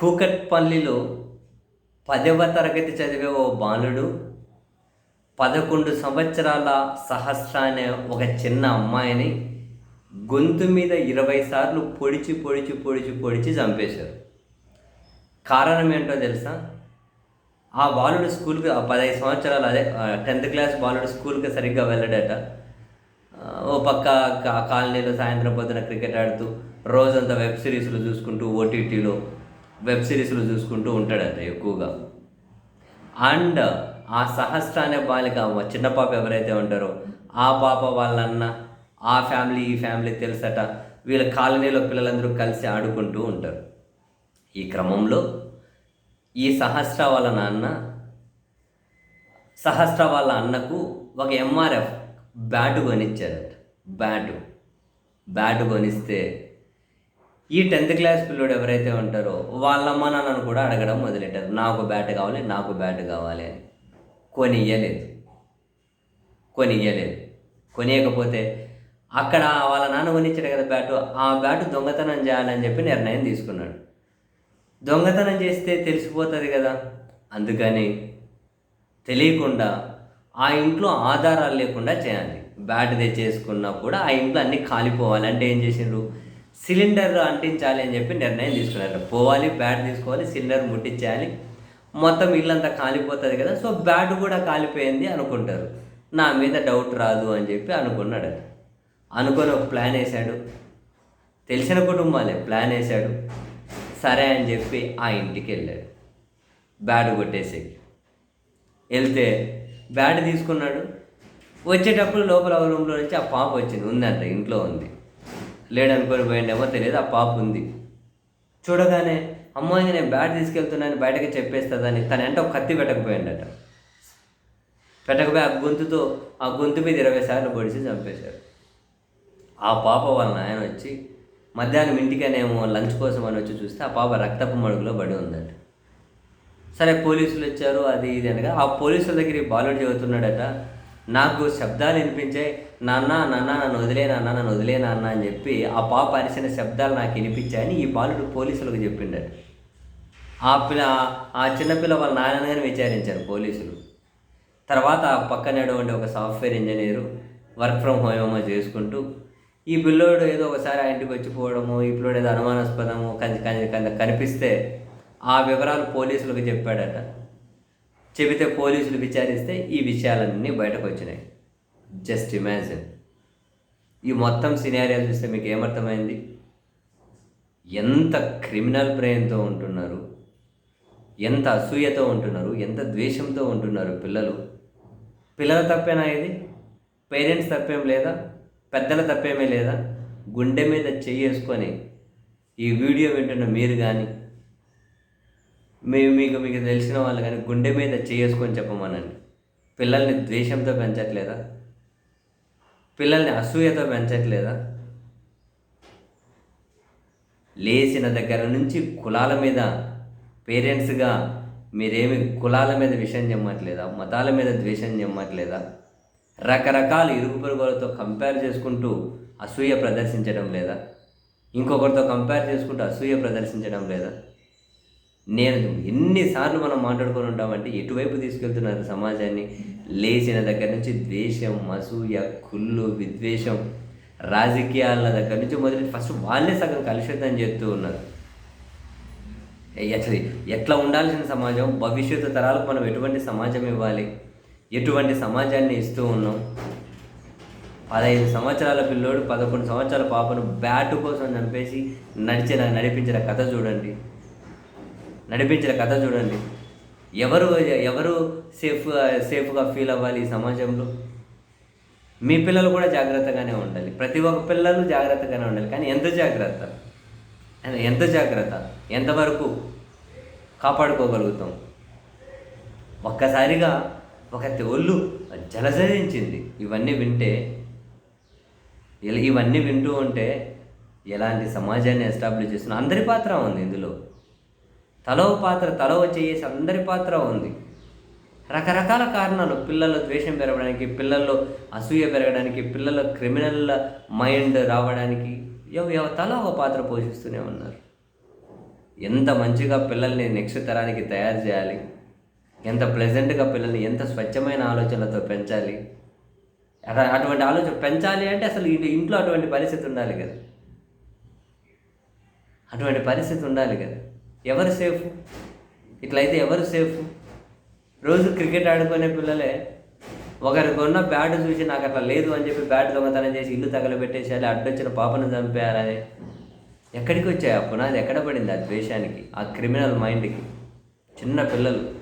కూకట్పల్లిలో పదవ తరగతి చదివే ఓ బాలుడు పదకొండు సంవత్సరాల సహస్ర అనే ఒక చిన్న అమ్మాయిని గొంతు మీద ఇరవై సార్లు పొడిచి పొడిచి పొడిచి పొడిచి చంపేశారు. కారణం ఏంటో తెలుసా? ఆ బాలుడు స్కూల్కి ఆ పదహైదు సంవత్సరాలు అదే టెన్త్ క్లాస్ బాలుడు స్కూల్కి సరిగ్గా వెళ్ళడట. ఓ పక్క కాలనీలో సాయంత్రం పొద్దున క్రికెట్ ఆడుతూ రోజంతా వెబ్ సిరీస్లు చూసుకుంటూ ఓటీటీలో వెబ్ సిరీస్లో చూసుకుంటూ ఉంటాడంట ఎక్కువగా. అండ్ ఆ సహస్ర అనే బాలిక చిన్న పాప ఎవరైతే ఉంటారో ఆ పాప వాళ్ళన్న ఆ ఫ్యామిలీ ఈ ఫ్యామిలీ తెలుసట వీళ్ళ కాలనీలో పిల్లలందరూ కలిసి ఆడుకుంటూ ఉంటారు. ఈ క్రమంలో ఈ సహస్ర వాళ్ళ నాన్న సహస్ర వాళ్ళ అన్నకు ఒక ఎంఆర్ఎఫ్ బ్యాటు కొనిచ్చారట బ్యాటు. బ్యాటు కొనిస్తే ఈ టెన్త్ క్లాస్ పిల్లడు ఎవరైతే ఉంటారో వాళ్ళ అమ్మ నాన్నను కూడా అడగడం మొదలెట్టారు. నాకు బ్యాట్ కావాలి నాకు బ్యాట్ కావాలి అని. కొని ఇయ్యలేదు కొని ఇయ్యలేదు కొనియకపోతే అక్కడ వాళ్ళ నాన్న కొనిచ్చాడు కదా బ్యాటు ఆ బ్యాటు దొంగతనం చేయాలని చెప్పి నిర్ణయం తీసుకున్నాడు. దొంగతనం చేస్తే తెలిసిపోతుంది కదా. అందుకని తెలియకుండా ఆ ఇంట్లో ఆధారాలు లేకుండా చేయాలి. బ్యాట్ తెచ్చేసుకున్నా కూడా ఆ ఇంట్లో అన్నీ కాలిపోవాలి. అంటే ఏం చేసిండ్రు? సిలిండర్ అంటించాలి అని చెప్పి నిర్ణయం తీసుకున్నారు. పోవాలి బ్యాట్ తీసుకోవాలి సిలిండర్ ముట్టించాలి. మొత్తం ఇల్లంతా కాలిపోతుంది కదా సో బ్యాట్ కూడా కాలిపోయింది అనుకుంటారు. నా మీద డౌట్ రాదు అని చెప్పి అనుకున్నాడు అనుకొని ఒక ప్లాన్ వేశాడు. తెలిసిన కుటుంబాలే ప్లాన్ వేశాడు. సరే అని చెప్పి ఆ ఇంటికి వెళ్ళాడు. బ్యాట్ కొట్టేసి వెళ్తే బ్యాట్ తీసుకున్నాడు. వచ్చేటప్పుడు లోపల రూమ్లో నుంచి ఆ పాప వచ్చింది ఉందంట ఇంట్లో ఉంది. లేడనుకొని పోయిండేమో తెలియదు ఆ పాప ఉంది. చూడగానే అమ్మాయి నేను బ్యాట్ తీసుకెళ్తున్నాను బయటకి చెప్పేస్తుందని తన వెంట ఒక కత్తి పెట్టకపోయిండట. పెట్టకపోయి ఆ గొంతుతో ఆ గొంతు మీద ఇరవై సార్లు పొడిచి చంపేశారు. ఆ పాప వాళ్ళ నాయన వచ్చి మధ్యాహ్నం ఇంటికనేమో లంచ్ కోసం అని వచ్చి చూస్తే ఆ పాప రక్తపు మడుగులో పడి ఉందట. సరే పోలీసులు వచ్చారు అది ఇది అనగా ఆ పోలీసుల దగ్గర బాలుడు చదువుతున్నాడట నాకు శబ్దాలు వినిపించాయి నాన్న నాన్న నన్ను వదిలే నాన్న నన్ను వదిలే నాన్న అని చెప్పి ఆ పాప అరిసిన శబ్దాలు నాకు వినిపించాయని ఈ బాలుడు పోలీసులకు చెప్పిండట. ఆ పిల్ల ఆ చిన్నపిల్ల వాళ్ళ నాన్నగారిని విచారించారు పోలీసులు. తర్వాత ఆ ఉండే ఒక software engineer work from home ఏమో చేసుకుంటూ ఈ పిల్లోడు ఏదో ఒకసారి ఆ ఇంటికి వచ్చిపోవడము ఈ పిల్లోడు ఏదో అనుమానాస్పదము కంది కనిపిస్తే ఆ వివరాలు పోలీసులకు చెప్పాడట. చెబితే పోలీసులు విచారిస్తే ఈ విషయాలన్నీ బయటకు వచ్చినాయి. Just imagine. ఈ మొత్తం సినారియాలు చూస్తే మీకు ఏమర్థమైంది? ఎంత క్రిమినల్ బ్రెయిన్తో ఉంటున్నారు ఎంత అసూయతో ఉంటున్నారు ఎంత ద్వేషంతో ఉంటున్నారు పిల్లలు? పిల్లల తప్పేనా ఇది? పేరెంట్స్ తప్పేం లేదా? పెద్దల తప్పేమీ లేదా? గుండె మీద చేసుకొని ఈ వీడియో వింటున్న మీరు కానీ మేము మీకు మీకు తెలిసిన వాళ్ళు కానీ గుండె మీద చేసుకొని చెప్పమనండి. పిల్లల్ని ద్వేషంతో పెంచట్లేదా? పిల్లల్ని అసూయతో పెంచట్లేదా? లేచిన దగ్గర నుంచి కులాల మీద పేరెంట్స్గా మీరేమి కులాల మీద విషయం చెమ్మట్లేదా మతాల మీద ద్వేషం చెమ్మట్లేదా రకరకాల ఇరుగు పొరుగులతో కంపేర్ చేసుకుంటూ అసూయ ప్రదర్శించడం లేదా? ఇంకొకరితో కంపేర్ చేసుకుంటూ అసూయ ప్రదర్శించడం లేదా? నేను ఎన్నిసార్లు మనం మాట్లాడుకొని ఉంటామంటే ఎటువైపు తీసుకెళ్తున్నారు సమాజాన్ని? లేచిన దగ్గర నుంచి ద్వేషం అసూయ కుళ్ళు విద్వేషం రాజకీయాల దగ్గర నుంచి మొదలు ఫస్ట్ వాళ్ళే సగం కలుషితం చేస్తూ ఉన్నారు. అసలు ఎట్లా ఉండాల్సిన సమాజం? భవిష్యత్తు తరాలకు మనం ఎటువంటి సమాజం ఇవ్వాలి? ఎటువంటి సమాజాన్ని ఇస్తూ ఉన్నాం? పదహైదు సంవత్సరాల పిల్లోడు పదకొండు సంవత్సరాల పాపను బ్యాట్ కోసం చంపేసి నడిచిన నడిపించిన కథ చూడండి. నడిపించిన కథ చూడండి. ఎవరు ఎవరు సేఫ్ సేఫ్గా ఫీల్ అవ్వాలి ఈ సమాజంలో? మీ పిల్లలు కూడా జాగ్రత్తగానే ఉండాలి. ప్రతి ఒక్క పిల్లలు జాగ్రత్తగానే ఉండాలి. కానీ ఎంత జాగ్రత్త? ఎంత జాగ్రత్త? ఎంతవరకు కాపాడుకోగలుగుతాం? ఒక్కసారిగా ఒక ఒళ్ళు జలజరించింది. ఇవన్నీ వింటే ఇలా ఇవన్నీ వింటూ ఉంటే ఎలాంటి సమాజాన్ని ఎస్టాబ్లిష్ చేస్తున్నా? అందరి పాత్ర ఉంది ఇందులో. తలో పాత్ర తలో చేసి అందరి పాత్ర ఉంది. రకరకాల కారణాలు పిల్లల్లో ద్వేషం పెరగడానికి పిల్లల్లో అసూయ పెరగడానికి పిల్లల్లో క్రిమినల్ మైండ్ రావడానికి తల ఒక పాత్ర పోషిస్తూనే ఉన్నారు. ఎంత మంచిగా పిల్లల్ని నెక్స్ట్ తరానికి తయారు చేయాలి? ఎంత ప్లెజెంట్గా పిల్లల్ని ఎంత స్వచ్ఛమైన ఆలోచనలతో పెంచాలి? అటువంటి ఆలోచన పెంచాలి అంటే అసలు ఇంట్లో అటువంటి పరిస్థితి ఉండాలి కదా. అటువంటి పరిస్థితి ఉండాలి కదా. ఎవరు సేఫ్? ఇట్లయితే ఎవరు సేఫ్? రోజు క్రికెట్ ఆడుకునే పిల్లలే ఒకరికి ఉన్న బ్యాట్ చూసి నాకు అట్లా లేదు అని చెప్పి బ్యాట్ దొంగతనం చేసి ఇల్లు తగలబెట్టేసేయాలి అడ్డొచ్చిన పాపను చంపేయాలని ఎక్కడికి వచ్చాయి ఆ పునాది? ఎక్కడ పడింది ఆ ద్వేషానికి? ఆ క్రిమినల్ మైండ్కి? చిన్న పిల్లలు.